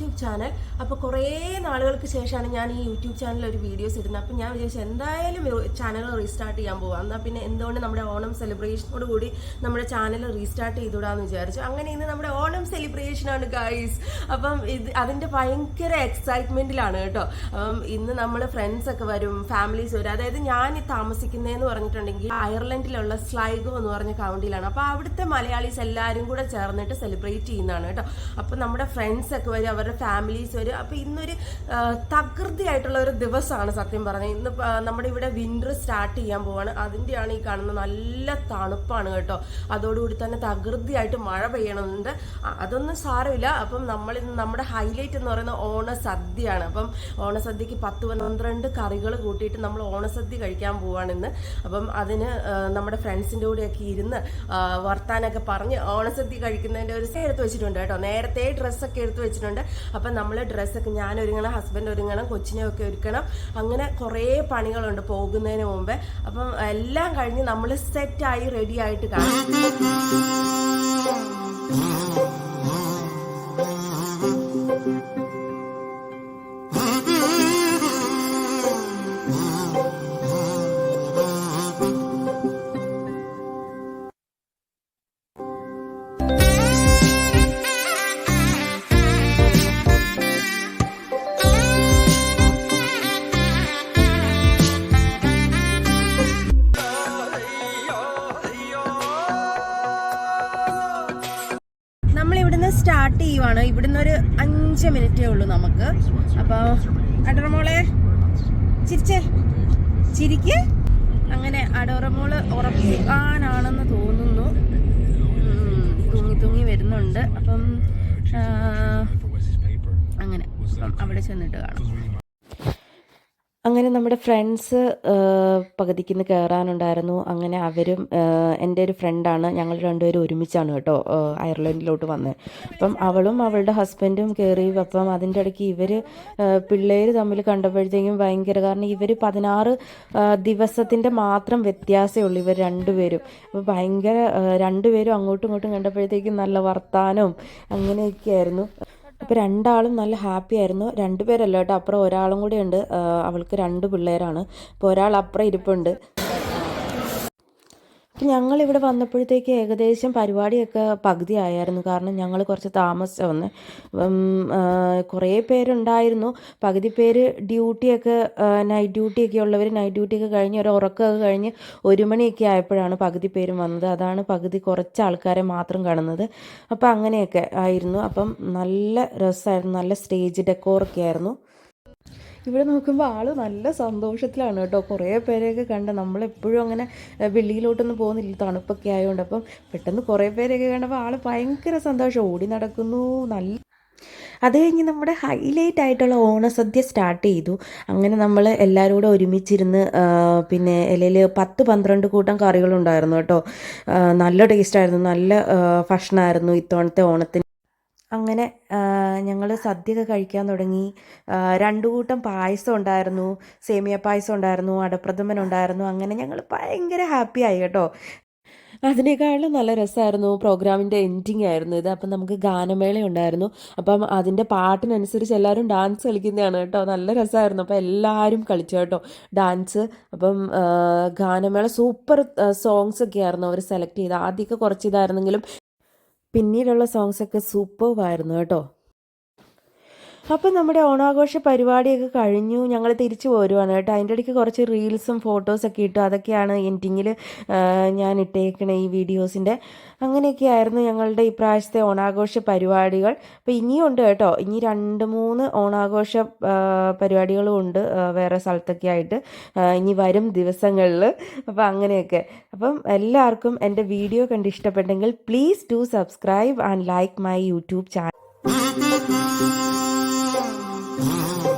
YouTube channel. അപ്പോൾ കുറേ നാളുകൾക്ക് ശേഷമാണ് ഞാൻ ഈ യൂട്യൂബ് ചാനലിൽ ഒരു വീഡിയോസ് ഇടുന്നത്. അപ്പോൾ ഞാൻ വിചാരിച്ചു എന്തായാലും ചാനൽ റീസ്റ്റാർട്ട് ചെയ്യാൻ പോവാം. എന്നാൽ പിന്നെ എന്തുകൊണ്ട് നമ്മുടെ ഓണം സെലിബ്രേഷനോട് കൂടി നമ്മുടെ ചാനൽ റീസ്റ്റാർട്ട് ചെയ്തുവിടാന്ന് വിചാരിച്ചു. അങ്ങനെ ഇന്ന് നമ്മുടെ ഓണം സെലിബ്രേഷനാണ് ഗൈസ് അപ്പം ഇത് അതിന്റെ ഭയങ്കര എക്സൈറ്റ്മെന്റിലാണ് കേട്ടോ. അപ്പം ഇന്ന് നമ്മൾ ഫ്രണ്ട്സ് ഒക്കെ വരും ഫാമിലീസ് വരും. അതായത് ഞാൻ താമസിക്കുന്നതെന്ന് പറഞ്ഞിട്ടുണ്ടെങ്കിൽ അയർലൻഡിലുള്ള സ്ലൈഗോ എന്ന് പറഞ്ഞ കൗണ്ടിയിലാണ് അപ്പോൾ അവിടുത്തെ മലയാളീസ് എല്ലാവരും കൂടെ ചേർന്നിട്ട് സെലിബ്രേറ്റ് ചെയ്യുന്നതാണ് കേട്ടോ. അപ്പോൾ നമ്മുടെ ഫ്രണ്ട്സ് ഒക്കെ വരും. അവരുടെ ഫാമിലീസ് വരും. അപ്പോൾ ഇന്നൊരു തകൃതിയായിട്ടുള്ള ഒരു ദിവസമാണ് സത്യം പറഞ്ഞത്. ഇന്ന് നമ്മുടെ ഇവിടെ വിന്റർ സ്റ്റാർട്ട് ചെയ്യാൻ പോവാണ്. അതിന്റെയാണ് ഈ കാണുന്ന നല്ല തണുപ്പാണ് കേട്ടോ. അതോടുകൂടി തന്നെ തകൃതിയായിട്ട് മഴ പെയ്യണമെന്നുണ്ട് അതൊന്നും സാരമില്ല. അപ്പം നമ്മൾ ഇന്ന് നമ്മുടെ ഹൈലൈറ്റ് എന്ന് പറയുന്നത് ഓണസദ്യയാണ്. അപ്പം ഓണസദ്യക്ക് പത്ത് പന്ത്രണ്ട് കറികൾ കൂട്ടിയിട്ട് നമ്മൾ ഓണസദ്യ കഴിക്കാൻ പോവാണ് ഇന്ന്. അപ്പം അതിന് നമ്മുടെ ഫ്രണ്ട്സിന്റെ കൂടെയൊക്കെ ഇരുന്ന് വർത്താനൊക്കെ പറഞ്ഞ് ഓണസദ്യ കഴിക്കുന്നതിന്റെ ഒരു എടുത്ത് വെച്ചിട്ടുണ്ട് കേട്ടോ. നേരത്തെ ഡ്രസ്സൊക്കെ എടുത്ത് വെച്ചിട്ടുണ്ട്. അപ്പം നമ്മൾ ഡ്രസ്സൊക്കെ ഞാൻ ഒരുങ്ങണം ഹസ്ബൻഡ് ഒരുങ്ങണം കൊച്ചിനെ ഒക്കെ ഒരുക്കണം. അങ്ങനെ കുറേ പണികളുണ്ട് പോകുന്നതിന് മുമ്പേ. അപ്പം എല്ലാം കഴിഞ്ഞ് നമ്മൾ സെറ്റായി റെഡി ആയിട്ട് കാണും. സ്റ്റാർട്ട് ചെയ്യുവാണ്. ഇവിടുന്ന് ഒരു അഞ്ച് മിനിറ്റേ ഉള്ളൂ നമുക്ക്. അപ്പോൾ അടറമോളെ ചിരിച്ചേ. ചിരിക്ക്. അങ്ങനെ അടറമോൾ ഉറപ്പിക്കാനാണെന്ന് തോന്നുന്നു. തൂങ്ങി തൂങ്ങി വരുന്നുണ്ട്. അപ്പം അങ്ങനെ. അവിടെ ചെന്നിട്ട് കാണാം. അങ്ങനെ നമ്മുടെ ഫ്രണ്ട്സ് പകുതിക്കുന്ന് കയറാനുണ്ടായിരുന്നു അങ്ങനെ അവരും എന്റെ ഒരു ഫ്രണ്ടാണ് ഞങ്ങൾ രണ്ടുപേരും ഒരുമിച്ചാണ് കേട്ടോ അയർലൻഡിലോട്ട് വന്നത്. അപ്പം അവളും അവളുടെ ഹസ്ബൻഡും കയറി അപ്പം അതിന്റെ ഇടയ്ക്ക് ഇവർ പിള്ളേർ തമ്മിൽ കണ്ടപ്പോഴത്തേക്കും ഭയങ്കര കാരണം ഇവർ പതിനാറ് ദിവസത്തിന്റെ മാത്രം വ്യത്യാസമേ ഉള്ളൂ ഇവർ രണ്ടുപേരും. അപ്പോൾ ഭയങ്കര രണ്ടുപേരും അങ്ങോട്ടും ഇങ്ങോട്ടും കണ്ടപ്പോഴത്തേക്കും നല്ല വർത്താനവും അങ്ങനെയൊക്കെ ആയിരുന്നു അപ്പോൾ രണ്ടാളും നല്ല ഹാപ്പി ആയിരുന്നു. രണ്ടുപേരല്ല കേട്ടോ അപ്പുറം ഒരാളും കൂടെ ഉണ്ട് അവൾക്ക് രണ്ട് പിള്ളേരാണ്. അപ്പോൾ ഒരാൾ അപ്പുറം ഇരിപ്പുണ്ട്. അപ്പം ഞങ്ങൾ ഇവിടെ വന്നപ്പോഴത്തേക്ക് ഏകദേശം പരിപാടിയൊക്കെ പകുതി ആയായിരുന്നു കാരണം ഞങ്ങൾ കുറച്ച് താമസം വന്ന് കുറേ പേരുണ്ടായിരുന്നു. പകുതി പേര് ഡ്യൂട്ടിയൊക്കെ നൈറ്റ് ഡ്യൂട്ടിയൊക്കെ ഉള്ളവർ നൈറ്റ് ഡ്യൂട്ടിയൊക്കെ കഴിഞ്ഞ് ഒരു ഉറക്കമൊക്കെ കഴിഞ്ഞ് ഒരു മണിയൊക്കെ ആയപ്പോഴാണ് പകുതി പേരും വന്നത്. അതാണ് പകുതി കുറച്ച് ആൾക്കാരെ മാത്രം കാണുന്നത്. അപ്പം അങ്ങനെയൊക്കെ ആയിരുന്നു. അപ്പം നല്ല രസമായിരുന്നു നല്ല സ്റ്റേജ് ഡെക്കോറൊക്കെ ആയിരുന്നു. ഇവിടെ നോക്കുമ്പോൾ ആൾ നല്ല സന്തോഷത്തിലാണ് കേട്ടോ. കുറേ പേരെയൊക്കെ കണ്ട നമ്മളെപ്പോഴും അങ്ങനെ വെള്ളിയിലോട്ടൊന്നും പോകുന്നില്ല. തണുപ്പൊക്കെ ആയതുകൊണ്ട് അപ്പം പെട്ടെന്ന് കുറേ പേരെയൊക്കെ കണ്ടപ്പോൾ ആൾ ഭയങ്കര സന്തോഷം. ഓടി നടക്കുന്നു നല്ല അത് കഴിഞ്ഞ് നമ്മുടെ ഹൈലൈറ്റ് ആയിട്ടുള്ള ഓണസദ്യ സ്റ്റാർട്ട് ചെയ്തു. അങ്ങനെ നമ്മൾ എല്ലാവരും കൂടെ ഒരുമിച്ചിരുന്ന് പിന്നെ ഇലയിൽ പത്ത് പന്ത്രണ്ട് കൂട്ടം കറികളുണ്ടായിരുന്നു കേട്ടോ. നല്ല ടേസ്റ്റായിരുന്നു നല്ല ഭക്ഷണമായിരുന്നു ഇത്തവണത്തെ ഓണത്തിന്. അങ്ങനെ ഞങ്ങൾ സദ്യയൊക്കെ കഴിക്കാൻ തുടങ്ങി. രണ്ടു കൂട്ടം പായസം ഉണ്ടായിരുന്നു. സേമിയ പായസം ഉണ്ടായിരുന്നു അടപ്രഥമൻ ഉണ്ടായിരുന്നു. അങ്ങനെ ഞങ്ങൾ ഭയങ്കര ഹാപ്പി ആയി കേട്ടോ. അതിനേക്കാളും നല്ല രസമായിരുന്നു പ്രോഗ്രാമിന്റെ എൻഡിങ് ആയിരുന്നു ഇത്. അപ്പം നമുക്ക് ഗാനമേള ഉണ്ടായിരുന്നു. അപ്പം അതിന്റെ പാട്ടിനനുസരിച്ച് എല്ലാവരും ഡാൻസ് കളിക്കുന്നതാണ് കേട്ടോ. നല്ല രസമായിരുന്നു അപ്പം എല്ലാവരും കളിച്ചു കേട്ടോ. ഡാൻസ് അപ്പം ഗാനമേള സൂപ്പർ സോങ്സ് ഒക്കെ ആയിരുന്നു അവർ സെലക്ട് ചെയ്ത് ആദ്യമൊക്കെ കുറച്ച് ഇതായിരുന്നെങ്കിലും പിന്നീടുള്ള സോങ്സൊക്കെ സൂപ്പർവായിരുന്നു കേട്ടോ. അപ്പം നമ്മുടെ ഓണാഘോഷ പരിപാടിയൊക്കെ കഴിഞ്ഞു. ഞങ്ങൾ തിരിച്ചു പോരുവാണ് കേട്ടോ. അതിന്റെ ഇടയ്ക്ക് കുറച്ച് റീൽസും ഫോട്ടോസൊക്കെ ഇട്ടു. അതൊക്കെയാണ് എൻഡിങ്ങിൽ ഞാൻ ഇട്ടേക്കണ ഈ വീഡിയോസിന്റെ അങ്ങനെയൊക്കെ ആയിരുന്നു ഞങ്ങളുടെ ഇപ്രാവശ്യത്തെ ഓണാഘോഷ പരിപാടികൾ. അപ്പോൾ ഇനിയും ഉണ്ട് കേട്ടോ. ഇനി രണ്ട് മൂന്ന് ഓണാഘോഷ പരിപാടികളും ഉണ്ട് വേറെ സ്ഥലത്തൊക്കെ ആയിട്ട്. ഇനി വരും ദിവസങ്ങളിൽ അപ്പോൾ അങ്ങനെയൊക്കെ. അപ്പം എല്ലാവർക്കും എന്റെ വീഡിയോ കണ്ട് ഇഷ്ടപ്പെട്ടെങ്കിൽ please do subscribe and like my YouTube channel Mm-hmm.